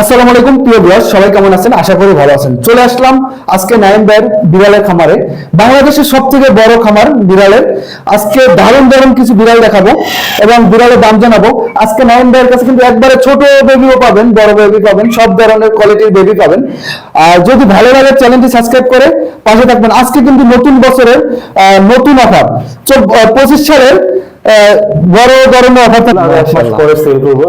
আসসালামু আলাইকুম, প্রিয় ভিউয়ার্স, সবাই কেমন আছেন? আশা করি ভালো আছেন। চলে আসলাম আজকে নাইম বিড়ালের খামারে। বাংলাদেশের সব থেকে বড় খামার বিড়ালের। আজকে দারুণ দারুণ কিছু বিড়াল দেখাবো এবং বিড়ালের দাম জানাব। আজকে নাইম ভাইয়ের কাছে কিন্তু একবারে ছোট বেবিও পাবেন, বড় বেবি পাবেন, সব ধরনের কোয়ালিটির বেবি পাবেন। আর যদি ভালো লাগে চ্যানেলটি সাবস্ক্রাইব করে পাশে থাকবেন। আজকে কিন্তু নতুন বছরের নতুন অফার পঁচিশ সালের বড় ধরনের অফার পরে সেল করব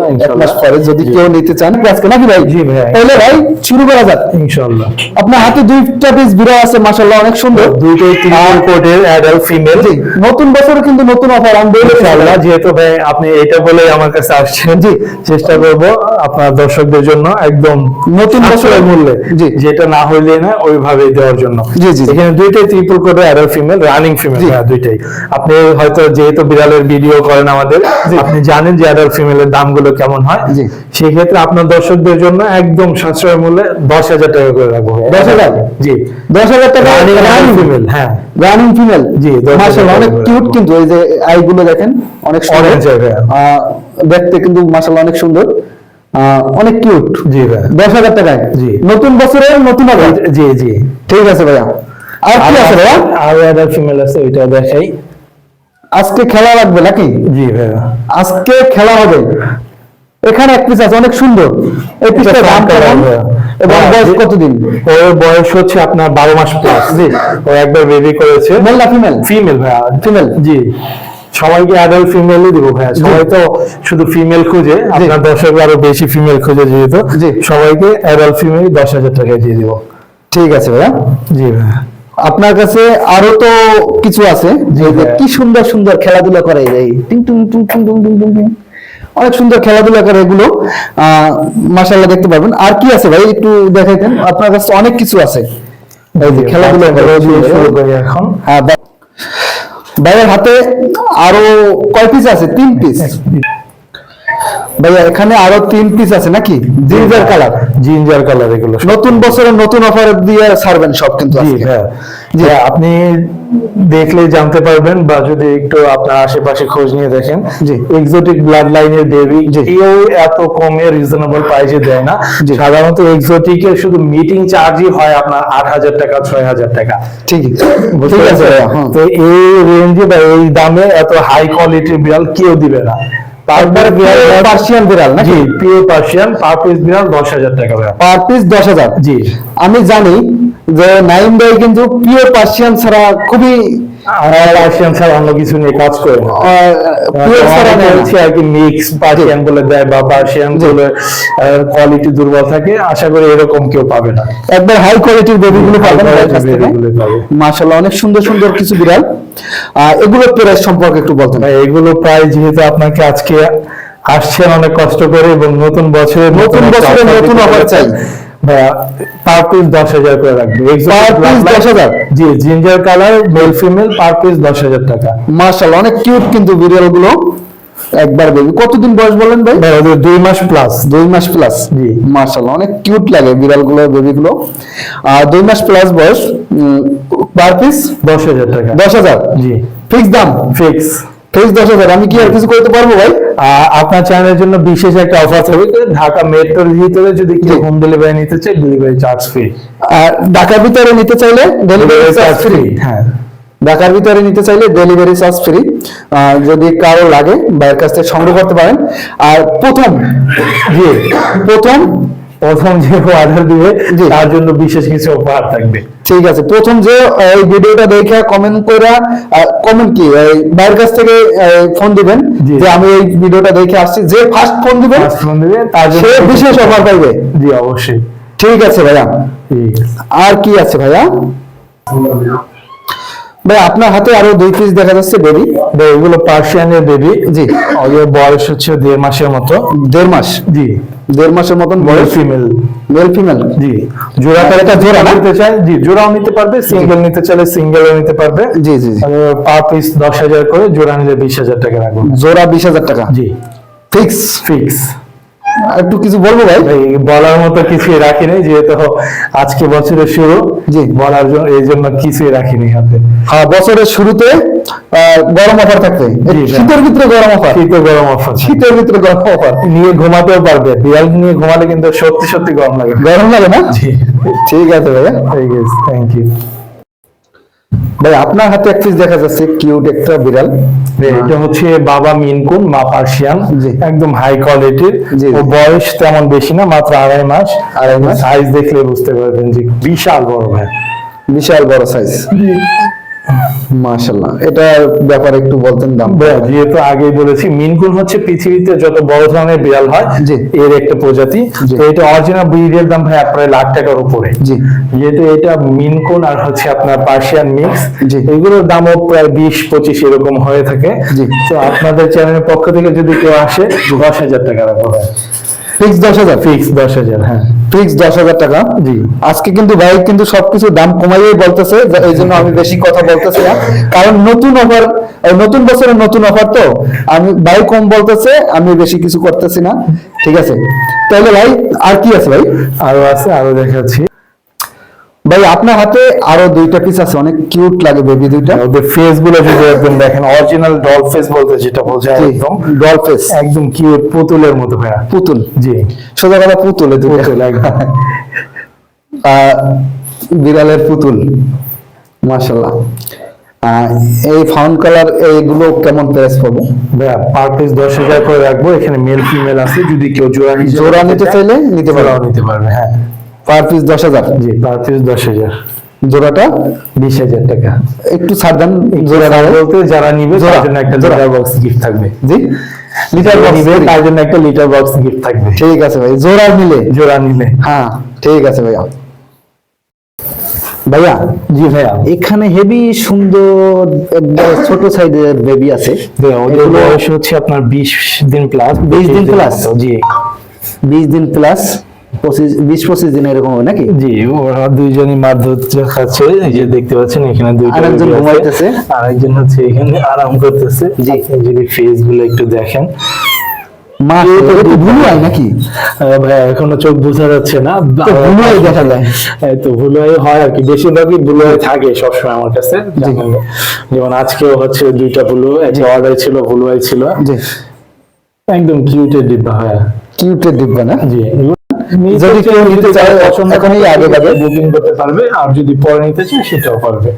এক পরে যদি কেউ নিতে চান আজকে নাকি ভাই? জি ভাই। তাহলে ভাই শুরু করা যাক। ইনশাল্লাহ। আপনার হাতে দুইটা পিস বিড়াল আছে মাশাআল্লাহ অনেক সুন্দর। দুইটাই তিন কোটের অ্যাডাল্ট ফিমেল নতুন বছরে কিন্তু নতুন অফার আমি বলে যেহেতু ভাই আপনি এটা বলে আমার কাছে আসছেন জি। চেষ্টা করব আপনার দর্শকদের জন্য একদম নতুন বছরের মূল্যে। জি। যেটা না হইলে না ওইভাবে দেওয়ার জন্য। জি, জি। এখানে দুইটাই ট্রিপল কোটের অ্যাডাল্ট ফিমেল রানিং ফিমেল। দুইটাই। আপনি হয়তো যেহেতু বিড়ালের ভিডিও করেন আমাদের। আপনি জানেন যে অ্যাডাল্ট ফিমেলের দামগুলো কেমন হয়। সেই ক্ষেত্রে আপনার দর্শকদের জন্য একদম সাশ্রয় মূল্যে দশ হাজার টাকা করে রাখব। ভাই। 10,000? জি। দশ হাজার টাকা রানিং ফিমেল হ্যাঁ। রানিং ফিমেল জি, মাশাআল্লাহ অনেক কিউট কিন্তু এই যে আইগুলো দেখেন অনেক হ্যাঁ। দেখতে কিন্তু মাশাআল্লাহ অনেক সুন্দর। অনেক কিউট জি ভাই দশ হাজার টাকায়? জি। নতুন বছরের নতুন জি জি। ঠিক আছে ভাইয়া। আর কি আছে ভাইয়া? আরও ফিমেল আছে ওইটা দেখাই। আজকে খেলা লাগবে নাকি? জি ভাইয়া। আজকে খেলা হবে। এখানে এক পিস আছে অনেক সুন্দর। এই পিসটার দাম কেমন? এবং হ্যাঁ, বয়স। কতদিন? ওর বয়স হচ্ছে আপনার বারো মাস প্লাস জি। ও একবার বেবি করেছে। মেল না ফিমেল ফিমেল ভাইয়া। ফিমেল জি। সবাইকে অ্যাডাল্ট ফিমেলই দিব ভাইয়া। সবাই তো শুধু ফিমেল খুঁজে। আপনার দর্শক আরও বেশি ফিমেল খুঁজে যেহেতু। সবাইকে অ্যাডাল্ট ফিমেল দশ হাজার টাকায় দিয়ে দিব। ঠিক আছে ভাইয়া। জি ভাইয়া। আপনার কাছে আরও তো কিছু আছে যে যে কি সুন্দর সুন্দর খেলাধুলা করে এই টিং টুং টুং টুং টুং টুং টুং টুং। অনেক সুন্দর খেলাধুলা করে এগুলো। আহ মাশাআল্লাহ দেখতে পাবেন আর কি আছে ভাই? একটু দেখাইতেন। আপনার কাছে অনেক কিছু আছে। খেলাধুলা করে। শুরু করি এখন। হ্যাঁ ভাই- ভাইয়ের হাতে আরও কয় পিস আছে? তিন পিস ভাইয়া এখানে আরও তিন পিস আছে নাকি? জিঞ্জার কালার জিঞ্জার কালার এগুলো নতুন বছরের নতুন অফার দিয়ে ছাড়বেন সব কিন্তু জি হ্যাঁ আপনি দেখলে জানতে পারবেন বা যদি একটু আপনার আশেপাশে খোঁজ নিয়ে দেখেন জি। এক্সোটিক ব্লাড লাইনের বেবি কেউ এত কমে রিজনেবল প্রাইসে দেয় না। সাধারণত এক্সোটিক এর শুধু মিটিং চার্জই হয় আপনার আট হাজার টাকা ছয় হাজার টাকা। বুঝতে ঠিক আছে? হ্যাঁ। তো এই রেঞ্জে বা এই দামে এত হাই কোয়ালিটির বিড়াল কেউ দিবে না। একবারে পার্সিয়ান বিড়াল নাকি? পিওর পার্সিয়ান পার পিস বিড়াল দশ হাজার টাকা পার পিস দশ হাজার? জি। আমি জানি যে নাইম ভাই কিন্তু পিওর পার্সিয়ান ছাড়া খুবই আমরা পার্সিয়ান ছাড়া অন্য কিছু নিয়ে কাজ করি না। পিওর ছাড়া নেয় না। হচ্ছে আর কি মিক্স পার্সিয়ান বলে দেয় বা পার্সিয়ান বলে কোয়ালিটি দুর্বল থাকে আশা করি এরকম কেউ পাবে না। একবার হাই কোয়ালিটির বেবি গুলো পাবেন মাশাআল্লাহ অনেক সুন্দর সুন্দর কিছু বিড়াল প্রাইস সম্পর্কে একটু বলতেন। এগুলো প্রায় যেহেতু আপনাকে আজকে আসছেন অনেক কষ্ট করে এবং নতুন বছরে নতুন বছরে নতুন অফার চাই। ভাইয়া, পার পিস দশ হাজার করে রাখবে। Per piece 10,000? জি ginger colour male female per piece দশ হাজার টাকা। মার্শাল অনেক কিউট কিন্তু বিড়ালগুলো। একবার বেবি কতদিন বয়স বলেন ভাই? দুই মাস প্লাস দুই মাস প্লাস জি। মাশাআল্লাহ অনেক কিউট লাগে বিড়ালগুলো বেবি গুলো আর দুই মাস প্লাস বয়স পার পিস দশ হাজার টাকা। দশ হাজার? জি। ফিক্স দাম? ফিক্স ফিক্স দশ হাজার। আমি কি আর কিছু করতে পারব ভাই? আপনার চ্যানেলের জন্য বিশেষ একটা অফার থাকবে। ঢাকা মেট্রোর ভিতরে যদি কেউ হোম ডেলিভারি নিতে চায় ডেলিভারি চার্জ ফ্রি আর ঢাকার ভিতরে নিতে চাইলে ডেলিভারি চার্জ ফ্রি হ্যাঁ। ঢাকার ভিতরে নিতে চাইলে ডেলিভারি চার্জ ফ্রি যদি কারও লাগে বাইরের কাছ থেকে সংগ্রহ করতে পারেন। আর প্রথম জি প্রথম প্রথম যে অর্ডার দিবে তার জন্য বিশেষ কিছু উপহার থাকবে। ঠিক আছে প্রথম যে এই ভিডিওটা দেখে কমেন্ট করে কমেন্ট কি বাইরের কাছ থেকে ফোন দিবেন যে আমি এই ভিডিওটা দেখে আসছি যে ফার্স্ট ফোন দিবেন phone দিবে তার জন্য সে বিশেষ অফার পাইবে। জি অবশ্যই। ঠিক আছে ভাইয়া। আর কি আছে ভাইয়া? ভাই আপনার হাতে আরও দুই পিস দেখা যাচ্ছে বেবি তো এগুলো পার্সিয়ানের বেবি জি। ওদের বয়স হচ্ছে দেড় মাসের মতো। দেড় মাস? জি। দেড় মাসের মতন বয়স? ফিমেল মেল ফিমেল জি। জোড়া এটা জোড়া নিতে চায়? জি জোড়াও নিতে পারবে সিঙ্গেল নিতে চাইলে সিঙ্গেলও নিতে পারবে। জি জি জি। পার পিস দশ হাজার করে জোড়া নিলে বিশ হাজার টাকা রাখব। জোড়া বিশ হাজার টাকা? জি। ফিক্স ফিক্স একটু কিছু বলব ভাই? বলার মতো কিছুই রাখিনি যেহেতু আজকে বছরের শুরু জি। বলার জন্য এই জন্য কিছুই রাখিনি হাতে। হ্যাঁ বছরের শুরুতে গরম অফার থাকবে। শীতের ভিতরে গরম অফার? শীতে গরম অফার। শীতের ভিতরে গরম অফার? নিয়ে ঘুমাতেও পারবে। বিড়াল নিয়ে ঘুমালে কিন্তু সত্যি সত্যি গরম লাগে। গরম লাগে না? জি। ঠিক আছে ভাইয়া ঠিক আছে থ্যাংক ইউ ভাই আপনার হাতে এক পিস দেখা যাচ্ছে কিউট একটা বিড়াল। এটা হচ্ছে বাবা মিনকুন মা পার্সিয়ান। একদম হাই কোয়ালিটির ও বয়স তেমন বেশি না মাত্র আড়াই মাস। আড়াই মাস। সাইজ দেখলে বুঝতে পারবেন যে বিশাল বড় ভাই। বিশাল বড় সাইজ মাশাল্লাহ এটার ব্যাপারে একটু বলতেন দাম। যেহেতু আগেই বলেছি মিনকুন হচ্ছে পৃথিবীতে যত বড় ধরনের বিড়াল হয়। এর একটা প্রজাতি। তো এটা অরিজিনাল দাম ভাই লাখ টাকার উপরে। জি। যেহেতু এটা মিনকুন আর হচ্ছে আপনার পার্সিয়ান মিক্স। এগুলোর দামও প্রায় বিশ পঁচিশ এরকম হয়ে থাকে। জি। তো আপনাদের চ্যানেলের পক্ষ থেকে যদি কেউ আসে দশ হাজার টাকা ফিক্স দশ হাজার? ফিক্স দশ হাজার হ্যাঁ। ফিক্স দশ হাজার টাকা? জি। আজকে কিন্তু ভাই কিন্তু সবকিছু দাম কমাইয়ে বলতেছে এই জন্য আমি বেশি কথা বলতেছি না। কারণ নতুন অফার নতুন বছরের নতুন অফার তো। আমি ভাই কম বলতেছে আমি বেশি কিছু করতেছি না। ঠিক আছে? তাহলে ভাই আর কি আছে ভাই? আরও আছে আরও দেখাচ্ছি। ভাই আপনার হাতে আরও দুইটা পিস আছে অনেক কিউট লাগে বেবি দুইটা। ওদের ফেসগুলো যদি একদম দেখেন অরিজিনাল ডল ফেস বলতে যেটা বোঝায় একদম। ডল ফেস একদম কিউট পুতুলের মতো ভাইয়া। পুতুল। জি। সোজা কথা পুতুল। পুতুল একদম। বিড়ালের পুতুল মাশাল্লাহ এই ফাউন্ড কালার এইগুলো কেমন প্রাইস পাবো ভাইয়া পার পিস দশ হাজার করে রাখব এখানে মেল ফিমেল আছে যদি কেউ জোড়া জোড়া নিতে চাইলে নিতে পারো জোড়াও নিতে পারবে হ্যাঁ। পার পিস দশ হাজার? জি পার পিস দশ হাজার। জোড়াটা? বিশ হাজার টাকা। একটু ছাড় দেন জোড়া জোড়া বলতে যারা নিবে তার জন্য একটা জোড়া। বক্স গিফট থাকবে। জি? লিটার বক্স নিবে তার জন্য একটা লিটার বক্স গিফট থাকবে। ঠিক আছে ভাই জোড়া মিলে জোড়া নিলে। হ্যাঁ ঠিক আছে ভাইয়া। ভাইয়া জি ভাইয়া। এখানে হেভি সুন্দর একবার ছোট সাইজের বেবি আছে। ওদের বয়স হচ্ছে আপনার বিশ দিন প্লাস 20 দিন প্লাস জি। বিশ দিন প্লাস পঁচিশ বিশ পঁচিশ দিন এরকম হবে নাকি? জি ওরা দুইজনই মাছ ধরতে খাচ্ছে এই যে দেখতে পাচ্ছেন এখানে দুইটা আরেকজন ঘুমাইতেছে। আরেকজন হচ্ছে এখানে আরাম করতেছে। জি। যদি ফেসগুলো একটু দেখেন। মা ভুলু হয় নাকি? আহ, এখনও চোখ বোঝা যাচ্ছে না। দেখা যায়। তো ভুলু হয় আর কি। বেশিরভাগই ভুলু থাকে সবসময় আমার কাছে। যেমন আজকেও হচ্ছে দুইটা ভুলু একটা অর্ডার ছিল ভুলু eye ছিল একদম কিউটের ডিব্বা হয়। কিউটের ডিব্বা না? জি। যদি কেউ নিতে চায়, এখনই আগে যাবে। বুকিং করতে পারবে আর যদি পরে নিতে চায় সেটাও পারবে।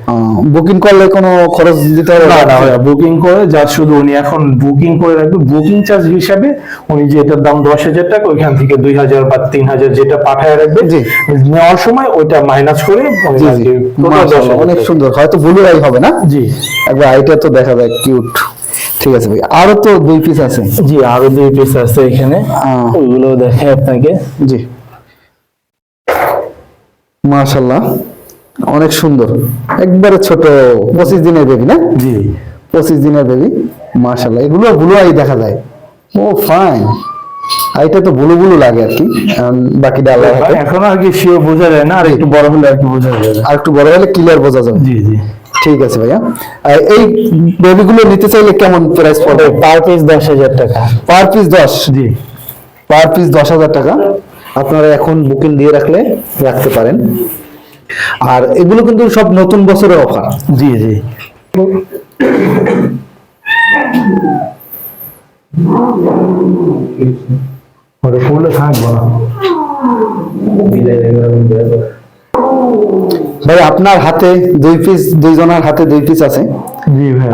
বুকিং করলে কোনো খরচ দিতে হবে না না? বুকিং করে যা শুধু উনি এখন বুকিং করে রাখবে বুকিং চার্জ হিসাবে উনি যে এটার দাম দশ হাজার টাকা ওইখান থেকে দুই হাজার বা তিন হাজার যেটা পাঠায় রাখবে জি। নেওয়ার সময় ওইটা মাইনাস করে জি জি। কি total 10,000 মাশাআল্লাহ, অনেক সুন্দর। হয়তো ব্লু আই হবে না? জি। একবার আইটা তো দেখা যায় কিউট ঠিক আছে ভাই। আরও তো দুই পিস আছে। জি আরও দুই পিস আছে এখানে। ওগুলো দেখে আপনাকে। জি। মাশাল্লাহ অনেক সুন্দর। একবারে ছোট পঁচিশ দিনের বেবি না? জি। পঁচিশ দিনের বেবি মাশাল্লাহ এগুলো ব্লু আই দেখা যায়। ও ফাইন আইটা তো ব্লু ব্লু লাগে আর কি। বাকিটা আল্লাহ এখন আর কি শিওর বোঝা যায় না। আর একটু বড় হলে আর কি বোঝা যায় আর একটু বড় হলে ক্লিয়ার বোঝা যাবে জি জি। ঠিক আছে ভাইয়া। আর এই বেবিগুলো নিতে চাইলে কেমন প্রাইস পড়বে? পার পিস দশ হাজার টাকা। পার পিস দশ? জি। পার পিস দশ হাজার টাকা। আপনারা এখন বুকিং দিয়ে রাখলে রাখতে পারেন। আর এগুলো কিন্তু সব নতুন বছরের অফার জি জি। ওটা খুলে থাকব না। ভাই আপনার হাতে দুই পিস দুইজনের হাতে দুই পিস আছে।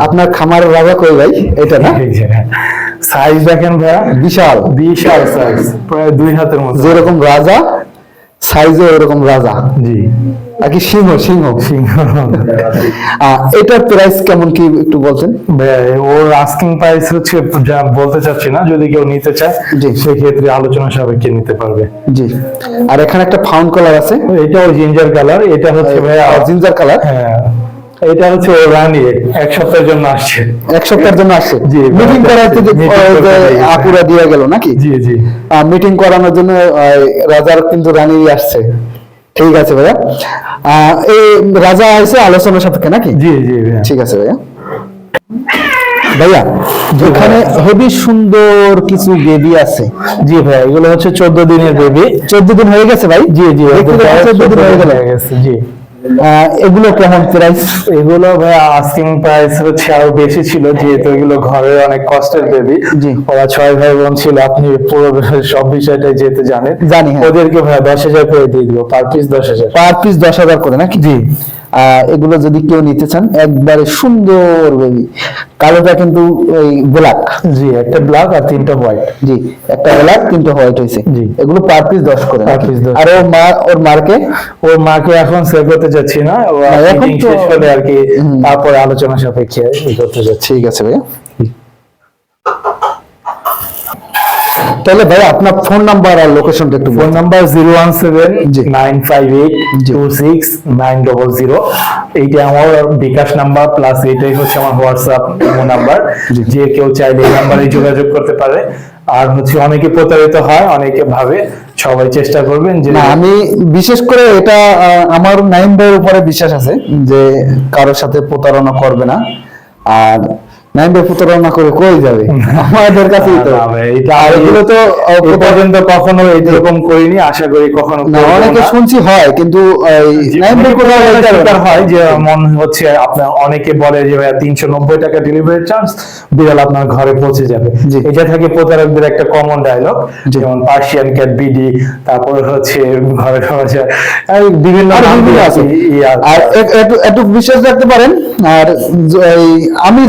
আপনার খামারের রাজা কই ভাই? এটা না? সাইজ দেখেন ভাইয়া। বিশাল। বিশাল সাইজ প্রায় দুই হাতের মতো। যেরকম রাজা সাইজে ওরকম রাজা। জি। আর কি সিংহ সিংহ। সিংহ এটার প্রাইস কেমন কি একটু ওর আস্কিং প্রাইস হচ্ছে যা বলতে চাচ্ছি না যদি কেউ নিতে চায় জি। সেক্ষেত্রে আলোচনা সাপেক্ষে নিতে পারবে। জি। আর এখানে একটা ফাউন্ড কালার আছে? এটাও জিঞ্জার কালার এটা হচ্ছে জিঞ্জার কালার হ্যাঁ এটা হচ্ছে ওর রানী এক সপ্তাহের জন্য আসছে। এক সপ্তাহের জন্য আসছে? জি, মিটিং করাতে। আপুরা দিয়ে গেল নাকি? জি জি। মিটিং করানোর জন্য রাজার কিন্তু রানী আসছে। ঠিক আছে ভাইয়া। এই রাজা আইসে আলোচনা সাপেক্ষে নাকি? জি জি ঠিক আছে ভাইয়া। ভাইয়া এখানে হেভি সুন্দর কিছু বেবি আছে। জি ভাই এগুলো হচ্ছে চোদ্দ দিনের বেবি চোদ্দ দিন হয়ে গেছে ভাই? জি জি চোদ্দ দিন হয়ে গেছে জি। এগুলো কেমন প্রাইস এগুলো ভাই আস্কিং প্রাইস হচ্ছে আরও বেশি ছিল যেহেতু এগুলো ঘরের অনেক কষ্টের বেবি। ওরা ছয় ভাই বোন ছিল আপনি পুরো সব বিষয়টাই যেহেতু জানেন। জানি, হ্যাঁ। ওদেরকে ভাই দশ হাজার করে দিয়ে দিব পার পিস দশ হাজার। পার পিস দশ হাজার করে নাকি? জি। এগুলো যদি কেউ নিতে চান একবারে সুন্দর বেবি কালোটা কিন্তু ওই ব্ল্যাক জি একটা ব্ল্যাক আর তিনটা হোয়াইট জি একটা ব্ল্যাক তিনটা হোয়াইট হয়েছে। জি। এগুলো পার পিস দশ করে। আর ওর মা ওর মার্কে ওর মাকে এখন সেভ করতে যাচ্ছি না এখন তো- শেষ আর কি। তারপরে আলোচনা সাপেক্ষে করতে যাচ্ছি। ঠিক আছে ভাইয়া। তাহলে ভাই আপনার ফোন নাম্বার আর লোকেশনটা একটু phone number zero one seven nine five eight two six nine double zero এইটা আমার বিকাশ নাম্বার প্লাস এইটাই হচ্ছে আমার হোয়াটসঅ্যাপ নাম্বার যে কেউ চাইলে এই নাম্বারে যোগাযোগ করতে পারে। আর হচ্ছে অনেকে প্রতারিত হয় অনেকে ভাবে। সবাই চেষ্টা করবেন যে আমি বিশেষ করে এটা আমার নাইন ভাইয়ের উপরে বিশ্বাস আছে যে কারোর সাথে প্রতারণা করবে না। আর নাইম ভাই প্রতারণা করে কই যাবে? আমাদের কাছেই তো। এটা এগুলো তো পর্যন্ত কখনো এরকম করিনি আশা করি কখনো না অনেকে শুনছি হয় কিন্তু কোথাও হয় যে মন হচ্ছে আপনার অনেকে বলে যে টাকা ডেলিভারি চার্জ বিড়াল আপনার ঘরে পৌঁছে যাবে। এটা থাকে প্রতারকদের একটা কমন ডায়লগ যেমন পার্সিয়ান ক্যাট বিডি তারপর হচ্ছে ঘরে পাওয়া বিভিন্ন আর একটু বিশ্বাস রাখতে পারেন আর আমি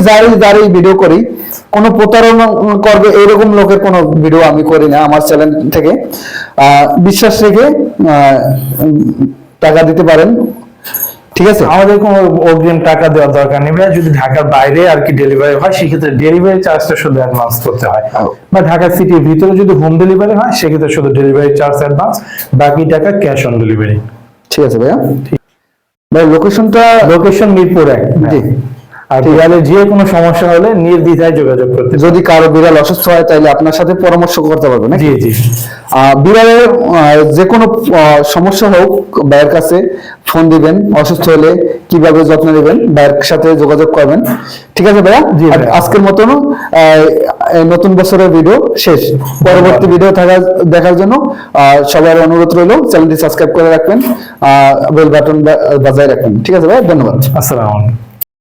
যারই ভিডিও করি। কোনো প্রতারণা করবে এরকম লোকের কোনো ভিডিও আমি করি না আমার চ্যানেল থেকে। বিশ্বাস রেখে টাকা দিতে পারেন। ঠিক আছে? আমাদের কোনো অগ্রিম টাকা দেওয়ার দরকার নেই ভাইয়া, যদি ঢাকার বাইরে আর কি ডেলিভারি হয় সেক্ষেত্রে ডেলিভারি চার্জটা শুধু অ্যাডভান্স করতে হয়। বা ঢাকা সিটির ভিতরে যদি হোম ডেলিভারি হয় সেক্ষেত্রে শুধু ডেলিভারি চার্জ অ্যাডভান্স বাকি টাকা ক্যাশ অন ডেলিভারি ঠিক আছে ভাইয়া। ভাই লোকেশনটা লোকেশন মিরপুর এক। জি। আর বিড়ালের যে কোনো সমস্যা হলে নির্দ্বিধায় যোগাযোগ করতে যদি কারও বিড়াল অসুস্থ হয় তাহলে আপনার সাথে পরামর্শ করতে পারবে না জি জি। বিড়ালের যে কোনো সমস্যা হোক ভাইয়ের কাছে ফোন দিবেন অসুস্থ হলে কীভাবে যত্ন নেবেন ভাইয়ের সাথে যোগাযোগ করবেন। ঠিক আছে ভাইয়া? আজকের মতন নতুন বছরের ভিডিও শেষ। পরবর্তী ভিডিও থাকা দেখার জন্য সবার অনুরোধ রইল চ্যানেলটি সাবস্ক্রাইব করে রাখবেন বেল বাটন বাজায় রাখবেন। ঠিক আছে ভাই ধন্যবাদ। আসসালামু আলাইকুম।